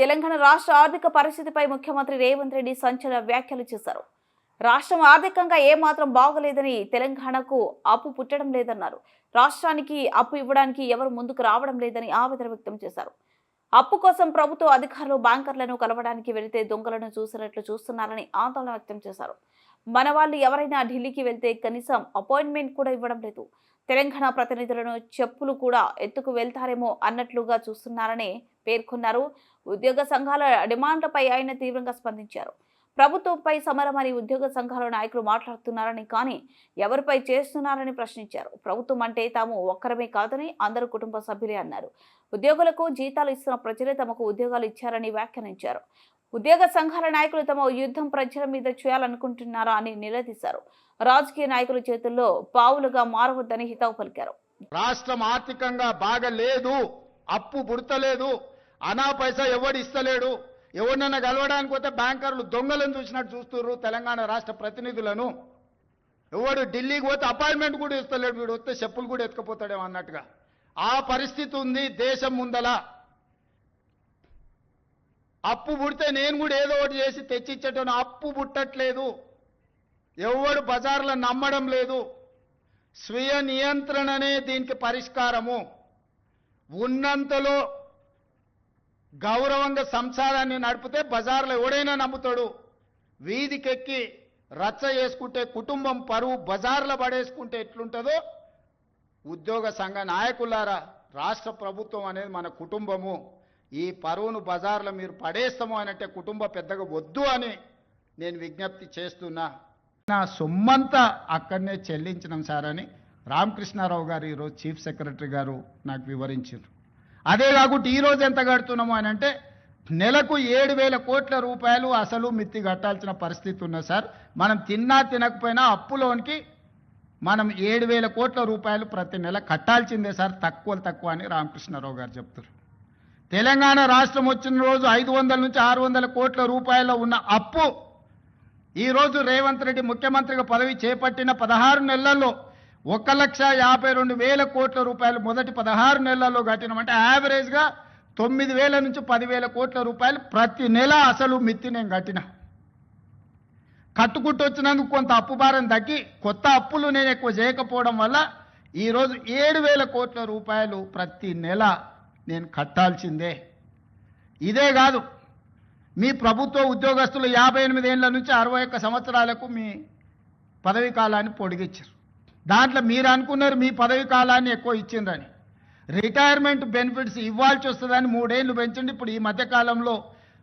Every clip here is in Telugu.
తెలంగాణ రాష్ట్ర ఆర్థిక పరిస్థితిపై ముఖ్యమంత్రి రేవంత్ రెడ్డి సంచలన వ్యాఖ్యలు చేశారు. రాష్ట్రం ఆర్థికంగా ఏమాత్రం బాగలేదని తెలంగాణకు అప్పు పుట్టడం లేదన్నారు. రాష్ట్రానికి అప్పు ఇవ్వడానికి ఎవరు ముందుకు రావడం లేదని ఆవేదన వ్యక్తం చేశారు. అప్పు కోసం ప్రభుత్వ అధికారులు బ్యాంకర్లను కలవడానికి వెళితే దొంగలను చూసినట్లు చూస్తున్నారని ఆందోళన వ్యక్తం చేశారు. మన వాళ్ళు ఎవరైనా ఢిల్లీకి వెళ్తే కనీసం అపాయింట్మెంట్ కూడా ఇవ్వడం లేదు. తెలంగాణ ప్రతినిధులను చెప్పులు కూడా ఎత్తుకు వెళ్తారేమో అన్నట్లుగా చూస్తున్నారని పేర్కొన్నారు. ఉద్యోగ సంఘాల డిమాండ్లపై ఆయన తీవ్రంగా స్పందించారు. ప్రభుత్వంపై సమరమని ఉద్యోగ సంఘాల నాయకులు మాట్లాడుతున్నారని కానీ ఎవరిపై చేస్తున్నారని ప్రశ్నించారు. ప్రభుత్వం అంటే తాము ఒక్కరమే కాదని అందరు కుటుంబ సభ్యులే అన్నారు. ఉద్యోగులకు జీతాలు ఇస్తున్న ప్రజలే తమకు ఉద్యోగాలు ఇచ్చారని వ్యాఖ్యానించారు. ఉద్యోగ సంఘాల నాయకులు తమ యుద్ధం ప్రజల మీద చేయాలనుకుంటున్నారా అని నిలదీశారు. రాజకీయ నాయకుల చేతుల్లో పావులుగా మారవద్దని హితవు పలికారు. రాష్ట్రం ఆర్థికంగా బాగలేదు అప్పు పుడతలేదు అనా పైసా ఎవడు ఇస్తలేడు ఎవరినైనా కలవడానికి పోతే బ్యాంకర్లు దొంగలను చూసినట్టు చూస్తున్నారు తెలంగాణ రాష్ట్ర ప్రతినిధులను. ఎవడు ఢిల్లీకి పోతే అపాయింట్మెంట్ కూడా ఇస్తలేడు వీడు వస్తే చెప్పులు కూడా ఎత్తుకపోతాడేమో అన్నట్టుగా. ఆ పరిస్థితి ఉంది దేశం ముందల. అప్పు పుడితే నేను కూడా ఏదో ఒకటి చేసి తెచ్చిచ్చేటోను అప్పు పుట్టట్లేదు. ఎవడు బజార్లో నమ్మడం లేదు. స్వీయ నియంత్రణనే దీనికి పరిష్కారము. ఉన్నంతలో గౌరవంగా సంసారాన్ని నడిపితే బజార్లో ఎవడైనా నమ్ముతాడు. వీధికెక్కి రచ్చ చేసుకుంటే కుటుంబం పరువు బజార్లో పడేసుకుంటే ఎట్లుంటుందో ఉద్యోగ సంఘ నాయకులారా రాష్ట్ర ప్రభుత్వం అనేది మన కుటుంబము. ఈ పరువును బజార్లో మీరు పడేస్తాము అనంటే కుటుంబ పెద్దగా వద్దు అని నేను విజ్ఞప్తి చేస్తున్నా. నా సొమ్మంతా అక్కడనే చెల్లించినాం సార్ అని రామకృష్ణారావు గారు ఈరోజు చీఫ్ సెక్రటరీ గారు నాకు వివరించారు. అదే కాకుండా ఈరోజు ఎంత కడుతున్నాము అని అంటే నెలకు ఏడు వేల కోట్ల రూపాయలు అసలు మిత్తి కట్టాల్సిన పరిస్థితి ఉన్నది సార్. మనం తిన్నా తినకపోయినా అప్పులోనికి మనం ఏడు వేల కోట్ల రూపాయలు ప్రతి నెల కట్టాల్సిందే సార్. తక్కువ తక్కువ అని రామకృష్ణారావు గారు చెప్తారు తెలంగాణ రాష్ట్రం వచ్చిన రోజు ఐదు వందల నుంచి ఆరు వందల కోట్ల రూపాయల ఉన్న అప్పు ఈరోజు రేవంత్ రెడ్డి ముఖ్యమంత్రిగా పదవి చేపట్టిన పదహారు నెలల్లో ఒక లక్ష యాభై రెండు వేల కోట్ల రూపాయలు మొదటి పదహారు నెలల్లో కట్టినామంటే యావరేజ్గా తొమ్మిది వేల నుంచి పదివేల కోట్ల రూపాయలు ప్రతి నెల అసలు మిత్తి నేను కట్టిన. కట్టుకుంటూ వచ్చినందుకు కొంత అప్పు భారం తగ్గి కొత్త అప్పులు నేను ఎక్కువ చేయకపోవడం వల్ల ఈరోజు ఏడు వేల కోట్ల రూపాయలు ప్రతి నెల నేను కట్టాల్సిందే. ఇదే కాదు మీ ప్రభుత్వ ఉద్యోగస్తులు యాభై ఎనిమిది ఏళ్ళ నుంచి అరవై ఒక్క సంవత్సరాలకు మీ పదవీ కాలాన్ని పొడిగించారు దాంట్లో మీరు అనుకున్నారు మీ పదవీ కాలాన్ని ఎక్కువ ఇచ్చిందని రిటైర్మెంట్ బెనిఫిట్స్ ఇవ్వాల్సి వస్తుందని మూడేళ్ళు పెంచండి. ఇప్పుడు ఈ మధ్యకాలంలో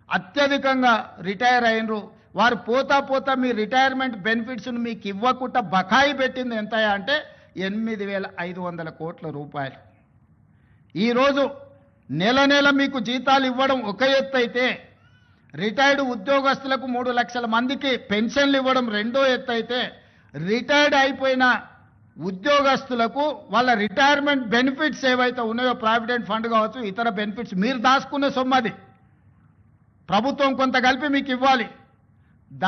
అత్యధికంగా రిటైర్ అయినరు. వారు పోతా పోతా మీ రిటైర్మెంట్ బెనిఫిట్స్ను మీకు ఇవ్వకుండా బకాయి పెట్టింది ఎంత అంటే ఎనిమిది వేల ఐదు వందల కోట్ల రూపాయలు. ఈరోజు నెల నెల మీకు జీతాలు ఇవ్వడం ఒక ఎత్తు అయితే రిటైర్డ్ ఉద్యోగస్తులకు మూడు లక్షల మందికి పెన్షన్లు ఇవ్వడం రెండో ఎత్తు అయితే రిటైర్డ్ అయిపోయిన ఉద్యోగస్తులకు వాళ్ళ రిటైర్మెంట్ బెనిఫిట్స్ ఏవైతే ఉన్నాయో ప్రావిడెంట్ ఫండ్ కావచ్చు ఇతర బెనిఫిట్స్ మీరు దాచుకునే సొమ్మది ప్రభుత్వం కొంత కలిపి మీకు ఇవ్వాలి.